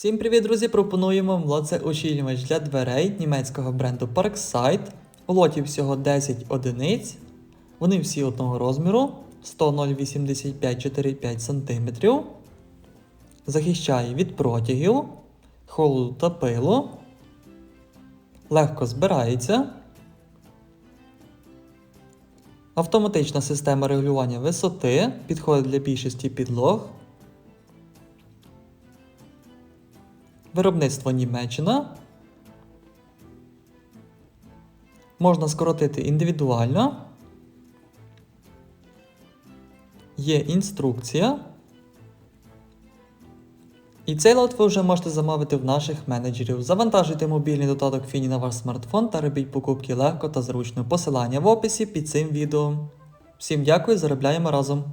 Всім привіт, друзі! Пропонуємо вам лоце-ущільнювач для дверей німецького бренду Parkside. У лоті всього 10 одиниць. Вони всі одного розміру 100,85-45 см. Захищає від протягів, холоду та пилу. Легко збирається. Автоматична система регулювання висоти підходить для більшості підлог. Виробництво Німеччина. Можна скоротити індивідуально. Є інструкція. І цей лот ви вже можете замовити в наших менеджерів. Завантажуйте мобільний додаток Фіні на ваш смартфон та робіть покупки легко та зручно. Посилання в описі під цим відео. Всім дякую, заробляємо разом!